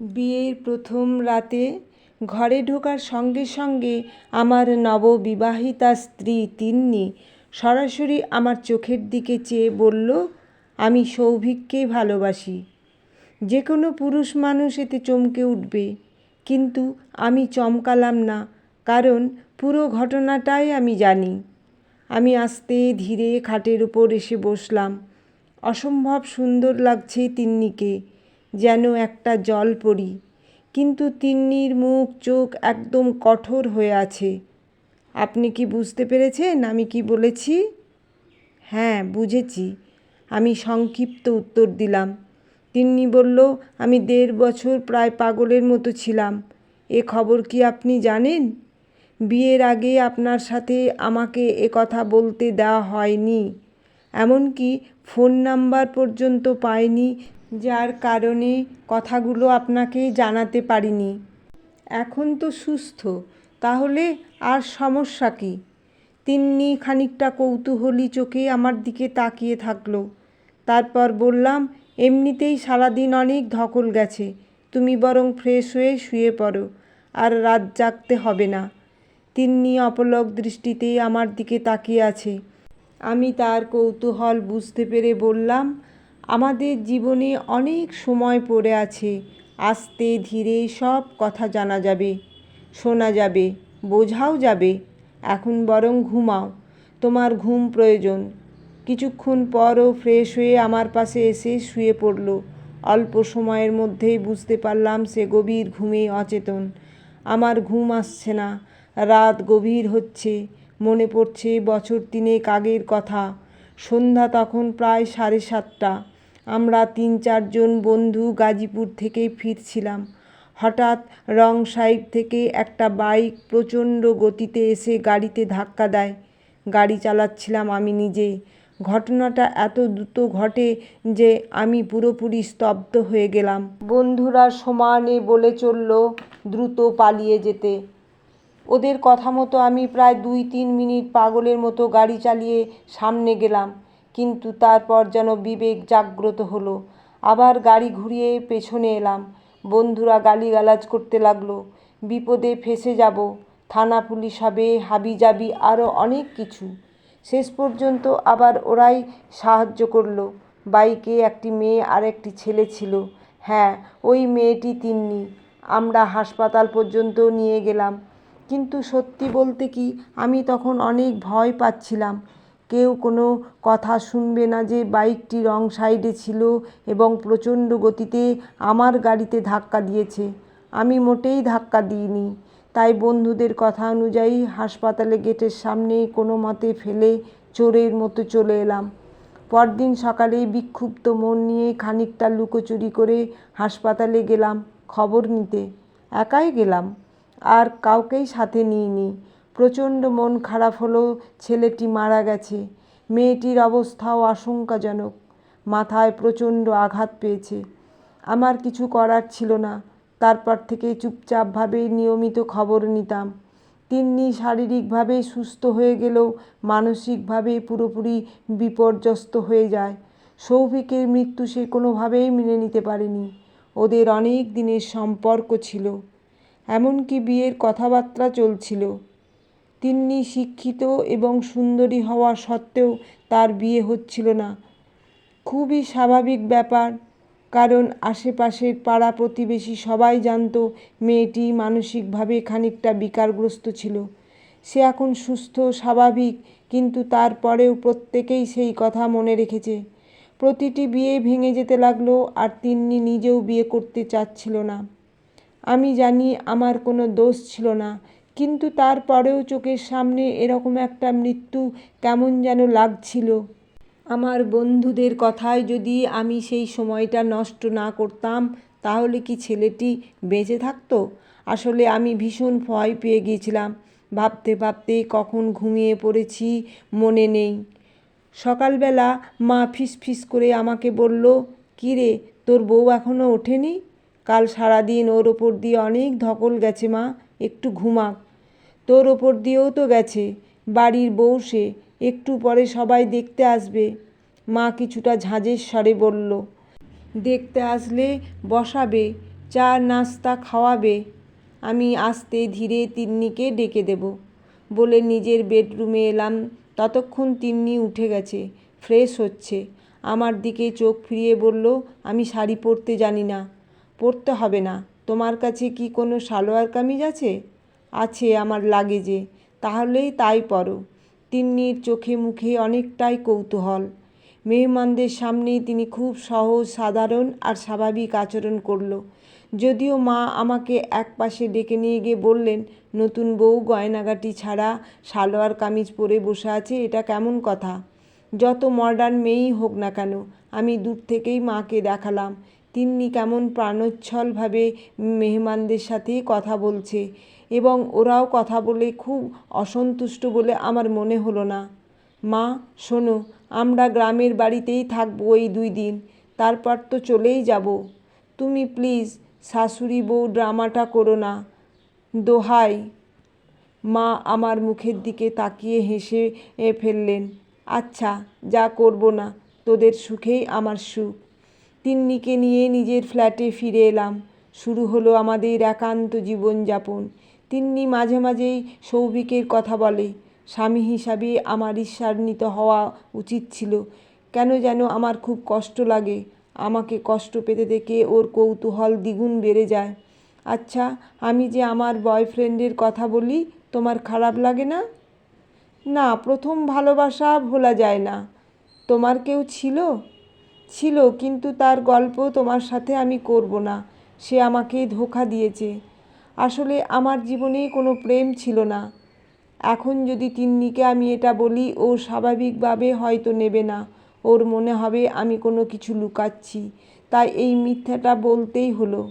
বিয়ের প্রথম রাতে ঘরে ঢোকার সঙ্গে সঙ্গে আমার নববিবাহিতা স্ত্রী তিন্নি সরাসরি আমার চোখের দিকে চেয়ে বলল, আমি সৌভিককে ভালোবাসি। যে কোনো পুরুষ মানুষ এতে চমকে উঠবে। কিন্তু আমি চমকালাম না, কারণ পুরো ঘটনাটাই আমি জানি। আমি আস্তে ধীরে খাটের উপর এসে বসলাম। অসম্ভব সুন্দর লাগছে তিন্নিকে। যেন একটা জল পড়ি। কিন্তু তিন্নির মুখ, চোখ একদম কঠোর হয়ে আছে। আপনি কি বুঝতে পেরেছেন আমি কি বলেছি? হ্যাঁ বুঝেছি। আমি সংক্ষিপ্ত উত্তর দিলাম। তিন্নি বলল, আমি দেড় বছর প্রায় পাগলের মতো ছিলাম। এ খবর কি আপনি জানেন? বিয়ের আগে আপনার সাথে আমাকে এ কথা বলতে দেওয়া হয়নি। এমনকি ফোন নাম্বার পর্যন্ত পাইনি যার কারণে কথাগুলো আপনাকে জানাতে পারিনি। এখন তো সুস্থ, তাহলে আর সমস্যা কী? তিন্নি খানিকটা কৌতূহলী চোখে আমার দিকে তাকিয়ে থাকল। তারপর বললাম, এমনিতেই সারাদিন অনেক ধকল গেছে, তুমি বরং ফ্রেশ হয়ে শুয়ে পড়ো, আর রাত জাগতে হবে না। তিন্নি অপলক দৃষ্টিতে আমার দিকে তাকিয়ে আছে। আমি তার কৌতূহল বুঝতে পেরে বললাম আমাদের জীবনে অনেক সময় পড়ে আছে। আস্তে ধীরে সব কথা জানা যাবে, শোনা যাবে, বোঝাও যাবে। এখন বরং ঘুমাও, তোমার ঘুম প্রয়োজন। কিছুক্ষণ পরও ফ্রেশ হয়ে আমার পাশে এসে শুয়ে পড়ল। অল্প সময়ের মধ্যেই বুঝতে পারলাম সে গভীর ঘুমে অচেতন। আমার ঘুম আসছে না, রাত গভীর হচ্ছে, মনে পড়ছে বছর তিনেক আগের কথা। সন্ধ্যা তখন প্রায় সাড়ে সাতটা। আমরা তিন চারজন বন্ধু গাজীপুর থেকে ফিরছিলাম। হঠাৎ রং সাইড থেকে একটা বাইক প্রচণ্ড গতিতে এসে গাড়িতে ধাক্কা দেয়। গাড়ি চালাচ্ছিলাম আমি নিজে ঘটনাটা এত দ্রুত ঘটে যে আমি পুরোপুরি স্তব্ধ হয়ে গেলাম। বন্ধুরা সমানে বলে চলল, দ্রুত পালিয়ে যেতে। ওদের কথা মতো আমি প্রায় দুই তিন মিনিট পাগলের মতো গাড়ি চালিয়ে সামনে গেলাম। কিন্তু তারপর যেন বিবেক জাগ্রত হলো। আবার গাড়ি ঘুরিয়ে পেছনে এলাম। বন্ধুরা গালিগালাজ করতে লাগল। বিপদে ফেসে যাব। থানা পুলিশ হবে হাবি জাবি আরও অনেক কিছু। শেষ পর্যন্ত আবার ওরাই সাহায্য করল। বাইকে একটি মেয়ে আর একটি ছেলে ছিল। হ্যাঁ ওই মেয়েটি তিন্নি। আমরা হাসপাতাল পর্যন্ত নিয়ে গেলাম। কিন্তু সত্যি বলতে কি, আমি তখন অনেক ভয় পাচ্ছিলাম। কেউ কোনো কথা শুনবে না যে বাইকটি রং সাইডে ছিল এবং প্রচণ্ড গতিতে আমার গাড়িতে ধাক্কা দিয়েছে। আমি মোটেই ধাক্কা দিইনি। তাই বন্ধুদের কথা অনুযায়ী হাসপাতালে গেটের সামনেই কোনো মতে ফেলে চোরের মতো চলে এলাম। পরদিন সকালে বিক্ষুব্ধ মন নিয়ে খানিকটা লুকোচুরি করে হাসপাতালে গেলাম খবর নিতে। একাই গেলাম। আর কাউকেই সাথে নিইনি। প্রচণ্ড মন খারাপ হলো, ছেলেটি মারা গেছে। মেয়েটির অবস্থাও আশঙ্কাজনক, মাথায় প্রচণ্ড আঘাত পেয়েছে। আমার কিছু করার ছিল না, তারপর থেকে চুপচাপভাবে নিয়মিত খবর নিতাম। তিন্নি শারীরিকভাবে সুস্থ হয়ে গেলেও মানসিকভাবে পুরোপুরি বিপর্যস্ত হয়ে যায়। সৌভিকের মৃত্যু সে কোনোভাবেই মেনে নিতে পারেনি। ওদের অনেক দিনের সম্পর্ক ছিল। এমনকি বিয়ের কথাবার্তা চলছিল। তিন্নি শিক্ষিত এবং সুন্দরী হওয়া সত্ত্বেও তার বিয়ে হচ্ছিল না। খুবই স্বাভাবিক ব্যাপার, কারণ আশেপাশের পাড়া প্রতিবেশী সবাই জানতো মেয়েটি মানসিকভাবে খানিকটা বিকারগ্রস্ত ছিল। সে এখন সুস্থ, স্বাভাবিক, কিন্তু তারপরেও প্রত্যেকেই সেই কথা মনে রেখেছে। প্রতিটি বিয়ে ভেঙে যেতে লাগল আর তিন্নি নিজেও বিয়ে করতে চাচ্ছিল না। আমি জানি আমার কোনো দোষ ছিল না কিন্তু তারপরেও চোখের সামনে এরকম একটা মৃত্যু কেমন যেন লাগছিল। আমার বন্ধুদের কথায় যদি আমি সেই সময়টা নষ্ট না করতাম, তাহলে কি ছেলেটি বেঁচে থাকতো? আসলে আমি ভীষণ ভয় পেয়ে গিয়েছিলাম। ভাবতে ভাবতে কখন ঘুমিয়ে পড়েছি মনে নেই। সকালবেলা মা ফিস ফিস করে আমাকে বলল, কী রে, তোর বউ এখনও ওঠেনি? কাল সারাদিন ওর ওপর দিয়ে অনেক ধকল গেছে মা, একটু ঘুমাক তোর ওপর দিয়েও তো গেছে, বাড়ির বউ সে, একটু পরে সবাই দেখতে আসবে। মা কিছুটা ঝাঁঝের স্বরে বলল, দেখতে আসলে বসাবে, চা, নাস্তা খাওয়াবে। আমি আসতে ধীরে তিন্নিকে ডেকে দেব। বলে নিজের বেডরুমে এলাম। ততক্ষণ তিন্নি উঠে গেছে, ফ্রেশ হচ্ছে। আমার দিকে চোখ ফিরিয়ে বলল, আমি শাড়ি পরতে জানি না, পরতে হবে না। তোমার কাছে কি কোনো সালোয়ার কামিজ আছে? আছে আমার লাগেজে, তাহলেই তাই পরো। তিন্নির চোখে মুখে অনেকটাই কৌতূহল। মেহমানদের সামনে তিনি খুব সহজ, সাধারণ আর স্বাভাবিক আচরণ করল। যদিও মা আমাকে এক পাশে ডেকে নিয়ে গিয়ে বললেন, নতুন বউ গয়নাগাটি ছাড়া সালোয়ার কামিজ পরে বসে আছে, এটা কেমন কথা? যত মডার্ন মেয়েই হোক না কেন, আমি দূর থেকেই মাকে দেখালাম। তিন্নি কেমন প্রাণোচ্ছলভাবে মেহমানদের সাথে কথা বলছে। এবং ওরাও কথা বলে খুব অসন্তুষ্ট বলে আমার মনে হলো না। মা, শোনো, আমরা গ্রামের বাড়িতেই থাকব এই দুই দিন। তারপর তো চলেই যাব। তুমি প্লিজ শাশুড়ি বউ ড্রামাটা করো না। দোহাই। মা আমার মুখের দিকে তাকিয়ে হেসে ফেললেন আচ্ছা যা করব না, তোদের সুখেই আমার সুখ। তিন্নিকে নিয়ে নিজের ফ্ল্যাটে ফিরে এলাম। শুরু হলো আমাদের একান্ত জীবনযাপন। তিন্নি মাঝে মাঝেই সৌভিকের কথা বলে। স্বামী হিসাবে আমার ঈর্ষান্বিত হওয়া উচিত ছিল। কেন যেন আমার খুব কষ্ট লাগে। আমাকে কষ্ট পেতে দেখে ওর কৌতূহল দ্বিগুণ বেড়ে যায়। আচ্ছা আমি যে আমার বয়ফ্রেন্ডের কথা বলি, তোমার খারাপ লাগে না? না, প্রথম ভালোবাসা ভোলা যায় না। তোমার কেউ ছিল? ছিল, কিন্তু তার গল্প তোমার সাথে আমি করব না। সে আমাকে ধোঁকা দিয়েছে। আসলে আমার জীবনে কোনো প্রেম ছিল না। এখন যদি তিন্নিকে আমি এটা বলি, ও স্বাভাবিকভাবে হয়তো নেবে না। ওর মনে হবে, আমি কোনো কিছু লুকাচ্ছি। তাই এই মিথ্যাটা বলতেই হলো।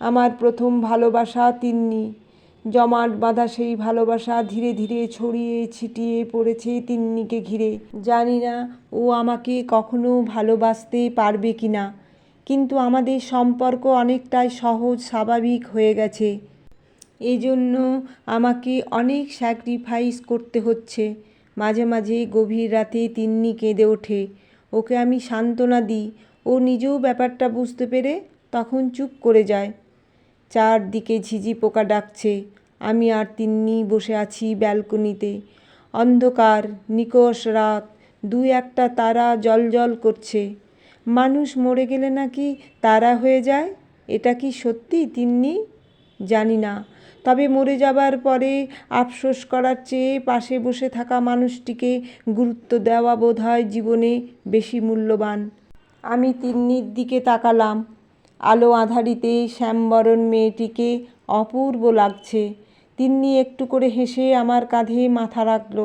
আমার প্রথম ভালোবাসা তিন্নি। জমাট বাঁধা সেই ভালোবাসা ধীরে ধীরে ছড়িয়ে ছিটিয়ে পড়েছে তিন্নিকে ঘিরে। জানি না ও আমাকে কখনো ভালোবাসতে পারবে কি না কিন্তু আমাদের সম্পর্ক অনেকটাই সহজ, স্বাভাবিক হয়ে গেছে। এই জন্য আমাকে অনেক স্যাক্রিফাইস করতে হচ্ছে। মাঝে মাঝে গভীর রাতে তিন্নি কেঁদে ওঠে। ওকে আমি সান্ত্বনা দিই। ও নিজেও ব্যাপারটা বুঝতে পেরে তখন চুপ করে যায়। চারদিকে ঝিঝি পোকা ডাকছে। আমি আর তিন্নি বসে আছি ব্যালকনিতে। অন্ধকার, নিকষ রাত, দুই একটা তারা জলজল করছে। মানুষ মরে গেলে নাকি তারা হয়ে যায়? এটা কি সত্যি তিন্নি? জানি না। তবে মরে যাবার পরে আফসোস করার চেয়ে পাশে বসে থাকা মানুষটিকে গুরুত্ব দেওয়া বোধ হয় জীবনে বেশি মূল্যবান। আমি তিন্নির দিকে তাকালাম। আলো আধারিতে শ্যামবরণ মেয়েটিকে অপূর্ব লাগছে। তিন্নি একটু করে হেসে আমার কাঁধে মাথা রাখল।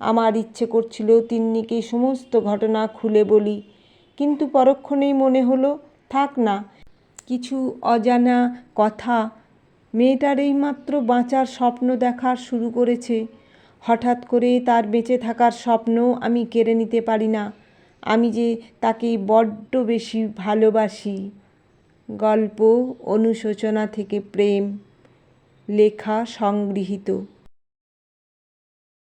আমার ইচ্ছে করছিল তিন্নিকে সমস্ত ঘটনা খুলে বলি, কিন্তু পরক্ষণেই মনে হলো, থাক না, কিছু অজানা কথা মেয়েটার এইমাত্র বাঁচার স্বপ্ন দেখার শুরু করেছে। হঠাৎ করে তার বেঁচে থাকার স্বপ্ন আমি কেড়ে নিতে পারি না। আমি যে তাকে বড্ড বেশি ভালোবাসি। গল্প, অনুশোচনা থেকে প্রেম, লেখা সংগৃহীত।